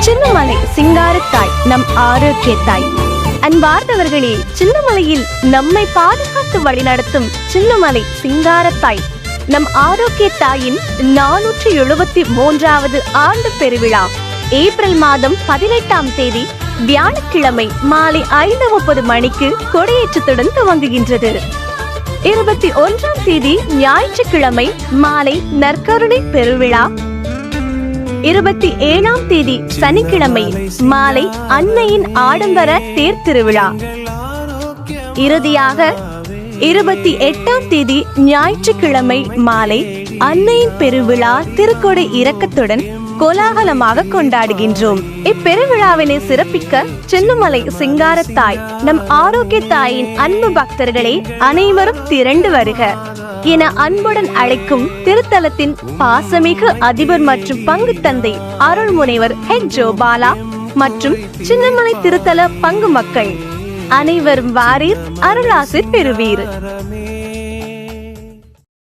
சின்னமலை சிங்காரத்தாய் நம் ஆரோக்கியத்தாய். அன்பார்ந்தவர்களே சின்னமலையில் நம்மை பாதுகாத்து வழிநடத்தும் சின்னமலை சிங்காரத்தாய். நம் ஆரோக்கியத்தாயின் நானூற்றி எழுபத்தி மூன்றாவது ஆண்டு பெருவிழா. ஏப்ரல் மாதம் பதினெட்டாம் தேதி வியாழக்கிழமை மாலை ஐந்து முப்பது மணிக்கு கொடியேற்றத்துடன் துவங்குகின்றது. இருபத்தி ஒன்றாம் தேதி ஞாயிற்றுக்கிழமை மாலை நற்கருணை பெருவிழா. இருபத்தி ஏழாம் தேதி சனிக்கிழமை மாலை அன்னையின் ஆடம்பர தேர் திருவிழா. இறுதியாக இருபத்தி எட்டாம் தேதி ஞாயிற்றுக்கிழமை மாலை அன்னையின் பெருவிழா திருக்கொடை இறக்கத்துடன் கோலாகலமாக கொண்டாடுகின்றோம். இப்பெருவிழாவினை சிறப்பிக்க சின்னமலை சிங்காரத்தாய் நம் ஆரோக்கிய தாயின் அன்பு பக்தர்களே அனைவரும் திரண்டு வருக. என அன்புடன் அழைக்கும் திருத்தலத்தின் பாசமிகு அதிபர் மற்றும் பங்கு தந்தை அருள்முனைவர் ஹெச் ஜோபாலா மற்றும் சின்னமலை திருத்தல பங்கு மக்கள். அனைவரும் வாரீர் அருளாசிர் பெறுவீர்.